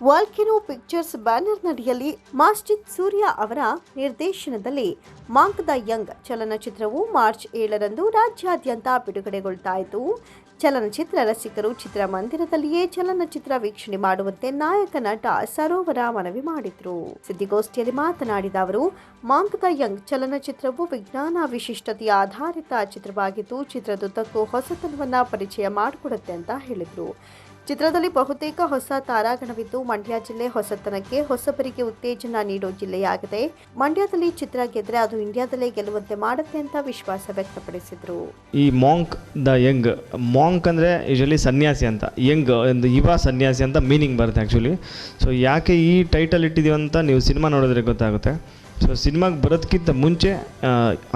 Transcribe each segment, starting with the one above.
Volcano pictures ಬ್ಯಾನರ್ನಡಿಯಲ್ಲಿ ಮಾಸ್ಜಿದ್ Surya ಅವರ ನಿರ್ದೇಶನದಲ್ಲಿ monk the Young ಚಲನಚಿತ್ರವು ಮಾರ್ಚ್ ಏಳರಂದು ರಾಜ್ಯಾದ್ಯಂತ ಬಿಡುಗಡೆಗೊಳ್ತಾ ಇದ್ದು ಚಲನಚಿತ್ರ ರಸಿಕರು ಚಿತ್ರಮಂದಿರದಲ್ಲಿಯೇ ಚಲನಚಿತ್ರ ವೀಕ್ಷಣೆ ಮಾಡುವಂತೆ ನಾಯಕ ನಟ ಸರೋವರ ಮನವಿ ಮಾಡಿದ್ರು. ಸುದ್ದಿಗೋಷ್ಠಿಯಲ್ಲಿ ಮಾತನಾಡಿದ ಅವರು, ಮಾಂಕ್ ದ ಯಂಗ್ ಚಲನಚಿತ್ರವು ವಿಜ್ಞಾನ ವಿಶಿಷ್ಟತೆಯ ಆಧಾರಿತ ಚಿತ್ರವಾಗಿದ್ದು, ಚಿತ್ರದುದ್ದಕ್ಕೂ ಹೊಸತನವನ್ನ ಪರಿಚಯ ಮಾಡಿಕೊಡುತ್ತೆ ಅಂತ ಹೇಳಿದ್ರು. ಚಿತ್ರದಲ್ಲಿ ಬಹುತೇಕ ಹೊಸ ತಾರಾಗಣವಿದ್ದು ಮಂಡ್ಯ ಜಿಲ್ಲೆ ಹೊಸತನಕ್ಕೆ ಹೊಸಬರಿಗೆ ಉತ್ತೇಜನ ನೀಡೋ ಜಿಲ್ಲೆಯಾಗಿದೆ. ಮಂಡ್ಯದಲ್ಲಿ ಚಿತ್ರ ಗೆದ್ರೆ ಅದು ಇಂಡಿಯಾದಲ್ಲೇ ಗೆಲ್ಲುವಂತೆ ಮಾಡುತ್ತೆ ಅಂತ ವಿಶ್ವಾಸ ವ್ಯಕ್ತಪಡಿಸಿದ್ರು. ಈ ಮಾಂಕ್ ದ ಯಂಗ್ ಮಾಂಕ್ ಅಂದರೆ ಯೂಶಲಿ ಸನ್ಯಾಸಿ ಅಂತ. ಯಂಗ್ ಒಂದು ಯುವ ಸನ್ಯಾಸಿ ಅಂತ ಮೀನಿಂಗ್ ಬರುತ್ತೆ ಆ್ಯಕ್ಚುಲಿ ಸೊ ಯಾಕೆ ಈ ಟೈಟಲ್ ಇಟ್ಟಿದ್ದೀವಿ ಅಂತ ನೀವು ಸಿನಿಮಾ ನೋಡಿದ್ರೆ ಗೊತ್ತಾಗುತ್ತೆ. ಸೊ ಸಿನಿಮಾಗೆ ಬರೋದಕ್ಕಿಂತ ಮುಂಚೆ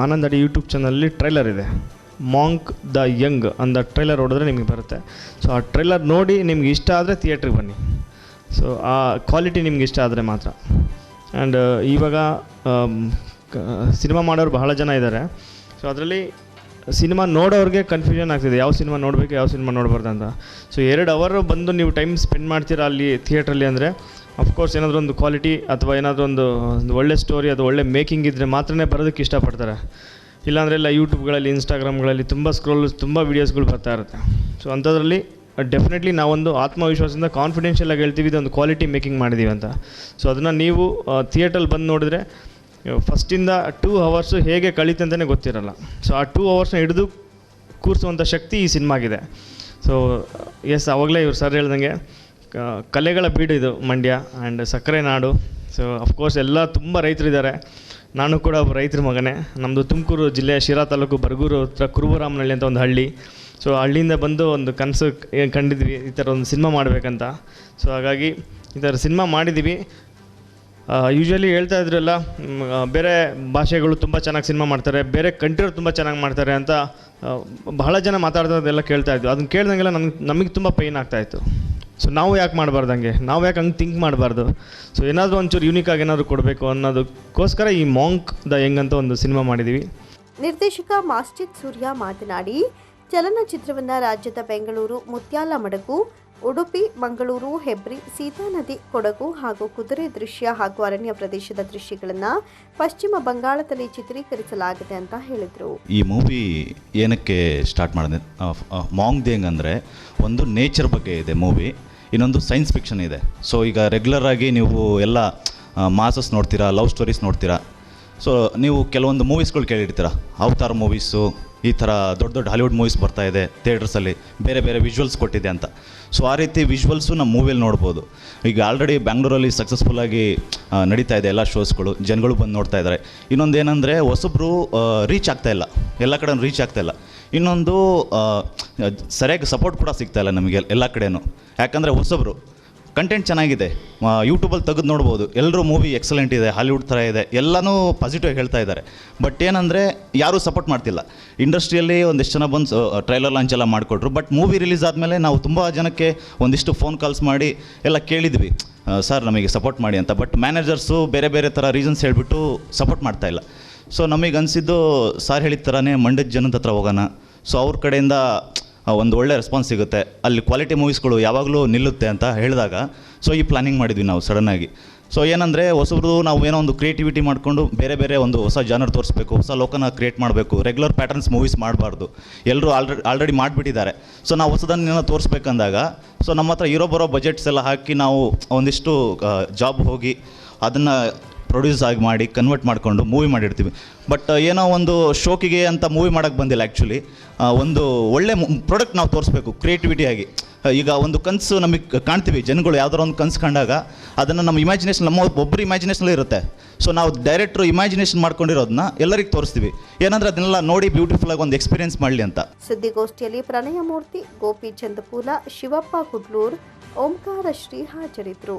ಆನಂದ ಅಡಿ ಯೂಟ್ಯೂಬ್ ಚಾನಲಲ್ಲಿ ಟ್ರೈಲರ್ ಇದೆ. ಮಾಂಕ್ ದ ಯಂಗ್ ಅಂದ ಟ್ರೈಲರ್ ನೋಡಿದ್ರೆ ನಿಮಗೆ ಬರುತ್ತೆ. ಸೊ ಆ ಟ್ರೈಲರ್ ನೋಡಿ ನಿಮ್ಗೆ ಇಷ್ಟ ಆದರೆ ಥಿಯೇಟ್ರಿಗೆ ಬನ್ನಿ. ಸೊ ಆ ಕ್ವಾಲಿಟಿ ನಿಮ್ಗೆ ಇಷ್ಟ ಆದರೆ ಮಾತ್ರ. ಆ್ಯಂಡ್ ಇವಾಗ ಸಿನಿಮಾ ಮಾಡೋರು ಬಹಳ ಜನ ಇದ್ದಾರೆ ಸೊ ಅದರಲ್ಲಿ ಸಿನಿಮಾ ನೋಡೋರಿಗೆ ಕನ್ಫ್ಯೂಷನ್ ಆಗ್ತಿದೆ. ಯಾವ ಸಿನಿಮಾ ನೋಡಬೇಕು, ಯಾವ ಸಿನಿಮಾ ನೋಡಬಾರ್ದು ಅಂತ. ಸೊ ಎರಡು ಅವರು ಬಂದು ನೀವು ಟೈಮ್ ಸ್ಪೆಂಡ್ ಮಾಡ್ತೀರಾ ಅಲ್ಲಿ ಥಿಯೇಟ್ರಲ್ಲಿ ಅಂದರೆ ಅಫ್ಕೋರ್ಸ್ ಏನಾದರೂ ಒಂದು ಕ್ವಾಲಿಟಿ ಅಥವಾ ಏನಾದರೂ ಒಂದು ಒಂದು ಒಳ್ಳೆ ಸ್ಟೋರಿ ಅದು ಒಳ್ಳೆ ಮೇಕಿಂಗ್ ಇದ್ದರೆ ಮಾತ್ರನೇ ಬರೋದಕ್ಕೆ ಇಷ್ಟಪಡ್ತಾರೆ. ಇಲ್ಲಾಂದರೆ ಎಲ್ಲ ಯೂಟ್ಯೂಬ್ಗಳಲ್ಲಿ, ಇನ್ಸ್ಟಾಗ್ರಾಮ್ಗಳಲ್ಲಿ ತುಂಬ ಸ್ಕ್ರೋಲ್ ತುಂಬ ವೀಡಿಯೋಸ್ಗಳು ಬರ್ತಾ ಇರುತ್ತೆ. ಸೊ ಅಂಥದ್ರಲ್ಲಿ ಡೆಫಿನೆಟ್ಲಿ ನಾವೊಂದು ಆತ್ಮವಿಶ್ವಾಸದಿಂದ ಕಾನ್ಫಿಡೆನ್ಷಿಯಲ್ ಆಗಿ ಹೇಳ್ತೀವಿ, ಇದೊಂದು ಕ್ವಾಲಿಟಿ ಮೇಕಿಂಗ್ ಮಾಡಿದ್ದೀವಿ ಅಂತ. ಸೊ ಅದನ್ನು ನೀವು ಥಿಯೇಟ್ರಲ್ಲಿ ಬಂದು ನೋಡಿದ್ರೆ ಫಸ್ಟಿಂದ ಟೂ ಅವರ್ಸು ಹೇಗೆ ಕಳೀತು ಅಂತಲೇ ಗೊತ್ತಿರಲ್ಲ. ಸೊ ಆ ಟೂ ಅವರ್ಸ್ನ ಹಿಡಿದು ಕೂರಿಸುವಂಥ ಶಕ್ತಿ ಈ ಸಿನಿಮಾಗಿದೆ. ಸೊ ಎಸ್ ಆವಾಗಲೇ ಇವ್ರು ಸರ್ ಹೇಳ್ದಂಗೆ ಕಲೆಗಳ ಬೀಡು ಇದು ಮಂಡ್ಯ ಆ್ಯಂಡ್ ಸಕ್ಕರೆ ನಾಡು. ಸೊ ಅಫ್ಕೋರ್ಸ್ ಎಲ್ಲ ತುಂಬ ರೈತರಿದ್ದಾರೆ ನಾನು ಕೂಡ ಒಬ್ಬ ರೈತರ ಮಗನೇ. ನಮ್ಮದು ತುಮಕೂರು ಜಿಲ್ಲೆಯ ಶಿರಾ ತಾಲೂಕು ಬರಗೂರು ಹತ್ರ ಕುರುಬರಾಮನಹಳ್ಳಿ ಅಂತ ಒಂದು ಹಳ್ಳಿ. ಸೊ ಹಳ್ಳಿಯಿಂದ ಬಂದು ಒಂದು ಕನಸು ಕಂಡಿದ್ವಿ. ಈ ಥರ ಒಂದು ಸಿನಿಮಾ ಮಾಡಬೇಕಂತ. ಸೊ ಹಾಗಾಗಿ ಈ ಥರ ಸಿನಿಮಾ ಮಾಡಿದ್ದೀವಿ ಯೂಶ್ವಲಿ ಹೇಳ್ತಾ ಇದ್ರಲ್ಲ ಬೇರೆ ಭಾಷೆಗಳು ತುಂಬ ಚೆನ್ನಾಗಿ ಸಿನಿಮಾ ಮಾಡ್ತಾರೆ. ಬೇರೆ ಕಂಟ್ರಿಯವ್ರು ತುಂಬ ಚೆನ್ನಾಗಿ ಮಾಡ್ತಾರೆ ಅಂತ ಬಹಳ ಜನ ಮಾತಾಡ್ತದೆಲ್ಲ ಕೇಳ್ತಾ ಇದ್ವಿ. ಅದನ್ನ ಕೇಳ್ದಂಗೆಲ್ಲ ನಮ್ಗೆ ನಮಗೆ ತುಂಬ ಪೈನ್ ಆಗ್ತಾಯಿತ್ತು ಸೊ ನಾವು ಯಾಕೆ ಮಾಡಬಾರ್ದು ಹಂಗೆ? ನಾವು ಯಾಕೆ ಹಂಗೆ ಥಿಂಕ್ ಮಾಡಬಾರ್ದು? ಸೊ ಏನಾದರೂ ಒಂಚೂರು ಯೂನಿಕಾಗಿ ಏನಾದರೂ ಕೊಡಬೇಕು ಅನ್ನೋದಕ್ಕೋಸ್ಕರ ಈ ಮಾಂಕ್ ದ ಹೆಂಗ್ ಅಂತ ಒಂದು ಸಿನಿಮಾ ಮಾಡಿದ್ದೀವಿ ನಿರ್ದೇಶಕ ಮಾಸ್ಜಿದ್ ಸೂರ್ಯ ಮಾತನಾಡಿ, ಚಲನಚಿತ್ರವನ್ನು ರಾಜ್ಯದ ಬೆಂಗಳೂರು ಮುತ್ಯಾಲಮಡಗು ಉಡುಪಿ, ಮಂಗಳೂರು, ಹೆಬ್ರಿ, ಸೀತಾ ನದಿ, ಕೊಡಗು ಹಾಗೂ ಕುದುರೆ ದೃಶ್ಯ ಹಾಗೂ ಅರಣ್ಯ ಪ್ರದೇಶದ ದೃಶ್ಯಗಳನ್ನು ಪಶ್ಚಿಮ ಬಂಗಾಳದಲ್ಲಿ ಚಿತ್ರೀಕರಿಸಲಾಗಿದೆ ಅಂತ ಹೇಳಿದರು. ಈ ಮೂವಿ ಏನಕ್ಕೆ ಸ್ಟಾರ್ಟ್ ಮಾಡಿದೆ? ಮಾಂಗ್ ದೇಂಗ್ ಅಂದರೆ ಒಂದು ನೇಚರ್ ಬಗ್ಗೆ ಇದೆ ಮೂವಿ ಇನ್ನೊಂದು ಸೈನ್ಸ್ ಫಿಕ್ಷನ್ ಇದೆ. ಸೊ ಈಗ ರೆಗ್ಯುಲರ್ ಆಗಿ ನೀವು ಎಲ್ಲ ಮಾಸಸ್ ನೋಡ್ತೀರಾ ಲವ್ ಸ್ಟೋರೀಸ್ ನೋಡ್ತೀರಾ? ಸೊ ನೀವು ಕೆಲವೊಂದು ಮೂವೀಸ್ಗಳು ಕೇಳಿರ್ತೀರ? ಅವತಾರ್ ಮೂವೀಸು ಈ ಥರ ದೊಡ್ಡ ದೊಡ್ಡ ಹಾಲಿವುಡ್ ಮೂವೀಸ್ ಬರ್ತಾ ಇದೆ ಥಿಯೇಟರ್ಸಲ್ಲಿ ಬೇರೆ ಬೇರೆ ವಿಜುವಲ್ಸ್ ಕೊಟ್ಟಿದೆ ಅಂತ. ಸೊ ಆ ರೀತಿ ವಿಜುವಲ್ಸು ನಮ್ಮ ಮೂವಿಯಲ್ಲಿ ನೋಡ್ಬೋದು. ಈಗ ಆಲ್ರೆಡಿ ಬ್ಯಾಂಗ್ಳೂರಲ್ಲಿ ಸಕ್ಸಸ್ಫುಲ್ಲಾಗಿ ನಡೀತಾ ಇದೆ ಎಲ್ಲ ಶೋಸ್ಗಳು ಜನಗಳು ಬಂದು ನೋಡ್ತಾ ಇದ್ದಾರೆ. ಇನ್ನೊಂದು ಏನಂದರೆ, ಹೊಸಬ್ರು ರೀಚ್ ಆಗ್ತಾ ಇಲ್ಲ. ಎಲ್ಲ ಕಡೆ ರೀಚ್ ಆಗ್ತಾ ಇಲ್ಲ. ಇನ್ನೊಂದು ಸರಿಯಾಗಿ ಸಪೋರ್ಟ್ ಕೂಡ ಸಿಗ್ತಾಯಿಲ್ಲ ನಮಗೆ ಎಲ್ಲ ಕಡೆಯೂ ಯಾಕಂದರೆ ಹೊಸಬ್ರು ಕಂಟೆಂಟ್ ಚೆನ್ನಾಗಿದೆ. ಯೂಟ್ಯೂಬಲ್ಲಿ ತೆಗೆದು ನೋಡ್ಬೋದು. ಎಲ್ಲರೂ ಮೂವಿ ಎಕ್ಸಲೆಂಟ್ ಇದೆ ಹಾಲಿವುಡ್ ಥರ ಇದೆ. ಎಲ್ಲನೂ ಪಾಸಿಟಿವ್ ಹೇಳ್ತಾ ಇದ್ದಾರೆ. ಬಟ್ ಏನಂದರೆ, ಯಾರೂ ಸಪೋರ್ಟ್ ಮಾಡ್ತಿಲ್ಲ. ಇಂಡಸ್ಟ್ರಿಯಲ್ಲಿ ಒಂದಿಷ್ಟು ಜನ ಬಂದು ಟ್ರೈಲರ್ ಲಾಂಚ್ ಎಲ್ಲ ಮಾಡಿಕೊಟ್ರು. ಬಟ್ ಮೂವಿ ರಿಲೀಸ್ ಆದಮೇಲೆ ನಾವು ತುಂಬ ಜನಕ್ಕೆ ಒಂದಿಷ್ಟು ಫೋನ್ ಕಾಲ್ಸ್ ಮಾಡಿ ಎಲ್ಲ ಕೇಳಿದ್ವಿ. ಸರ್ ನಮಗೆ ಸಪೋರ್ಟ್ ಮಾಡಿ ಅಂತ. ಬಟ್ ಮ್ಯಾನೇಜರ್ಸು ಬೇರೆ ಬೇರೆ ಥರ ರೀಸನ್ಸ್ ಹೇಳಿಬಿಟ್ಟು ಸಪೋರ್ಟ್ ಮಾಡ್ತಾ ಇಲ್ಲ. ಸೊ ನಮಗೆ ಅನಿಸಿದ್ದು ಸರ್ ಹೇಳಿದ ಥರನೇ ಮಂಡ್ಯದ ಜನದ ಹತ್ರ ಹೋಗೋಣ. ಸೊ ಅವ್ರ ಕಡೆಯಿಂದ ಒಂದು ಒಳ್ಳೆ ರೆಸ್ಪಾನ್ಸ್ ಸಿಗುತ್ತೆ. ಅಲ್ಲಿ ಕ್ವಾಲಿಟಿ ಮೂವೀಸ್ಗಳು ಯಾವಾಗಲೂ ನಿಲ್ಲುತ್ತೆ ಅಂತ ಹೇಳಿದಾಗ ಸೊ ಈ ಪ್ಲಾನಿಂಗ್ ಮಾಡಿದ್ವಿ ನಾವು ಸಡನ್ನಾಗಿ ಸೊ ಏನಂದರೆ ಹೊಸಬ್ರು ನಾವು ಏನೋ ಒಂದು ಕ್ರಿಯೇಟಿವಿಟಿ ಮಾಡಿಕೊಂಡು ಬೇರೆ ಬೇರೆ ಒಂದು ಹೊಸ ಜಾನರ್ ತೋರಿಸ್ಬೇಕು, ಹೊಸ ಲೋಕನ ಕ್ರಿಯೇಟ್ ಮಾಡಬೇಕು ರೆಗ್ಯುಲರ್ ಪ್ಯಾಟರ್ನ್ಸ್ ಮೂವೀಸ್ ಮಾಡಬಾರ್ದು. ಎಲ್ಲರೂ ಆಲ್ರೆಡಿ ಆಲ್ರೆಡಿ ಮಾಡಿಬಿಟ್ಟಿದ್ದಾರೆ. ಸೊ ನಾವು ಹೊಸದನ್ನೇನೋ ತೋರಿಸ್ಬೇಕಂದಾಗ ಸೊ ನಮ್ಮ ಹತ್ರ ಇರೋ ಬರೋ ಬಜೆಟ್ಸ್ ಎಲ್ಲ ಹಾಕಿ ನಾವು ಒಂದಿಷ್ಟು ಜಾಬ್ ಹೋಗಿ ಅದನ್ನು ಪ್ರೊಡ್ಯೂಸ್ ಆಗಿ ಮಾಡಿ ಕನ್ವರ್ಟ್ ಮಾಡಿಕೊಂಡು ಮೂವಿ ಮಾಡಿರ್ತೀವಿ. ಬಟ್ ಏನೋ ಒಂದು ಶೋಕಿಗೆ ಅಂತ ಮೂವಿ ಮಾಡೋಕ್ಕೆ ಬಂದಿಲ್ಲ ಆ್ಯಕ್ಚುಲಿ ಒಂದು ಒಳ್ಳೆ ಪ್ರಾಡಕ್ಟ್ ನಾವು ತೋರಿಸ್ಬೇಕು ಕ್ರಿಯೇಟಿವಿಟಿಯಾಗಿ ಈಗ ಒಂದು ಕನಸು ನಮಗೆ ಕಾಣ್ತೀವಿ, ಜನಗಳು ಯಾವ್ದಾರ ಒಂದು ಕನಸು ಕಂಡಾಗ ಅದನ್ನು ನಮ್ಮ ಇಮ್ಯಾಜಿನೇಷನ್ ನಮ್ಮ ಒಬ್ಬರು ಇಮ್ಯಾಜಿನೇಷನಲ್ಲಿ ಇರುತ್ತೆ. ಸೊ ನಾವು ಡೈರೆಕ್ಟ್ರು ಇಮ್ಯಾಜಿನೇಷನ್ ಮಾಡ್ಕೊಂಡಿರೋದನ್ನ ಎಲ್ಲರಿಗೆ ತೋರಿಸ್ತೀವಿ. ಏನಂದ್ರೆ ಅದನ್ನೆಲ್ಲ ನೋಡಿ ಬ್ಯೂಟಿಫುಲ್ ಆಗಿ ಒಂದು ಎಕ್ಸ್ಪೀರಿಯನ್ಸ್ ಮಾಡಲಿ ಅಂತ. ಸುದ್ದಿಗೋಷ್ಠಿಯಲ್ಲಿ ಪ್ರಣಯಮೂರ್ತಿ ಗೋಪಿ ಚಂದಪೂಲ ಶಿವಪ್ಪ ಹುಡ್ಲೂರ್, ಓಂಕಾರ ಶ್ರೀ ಹಾಜರಿದ್ದರು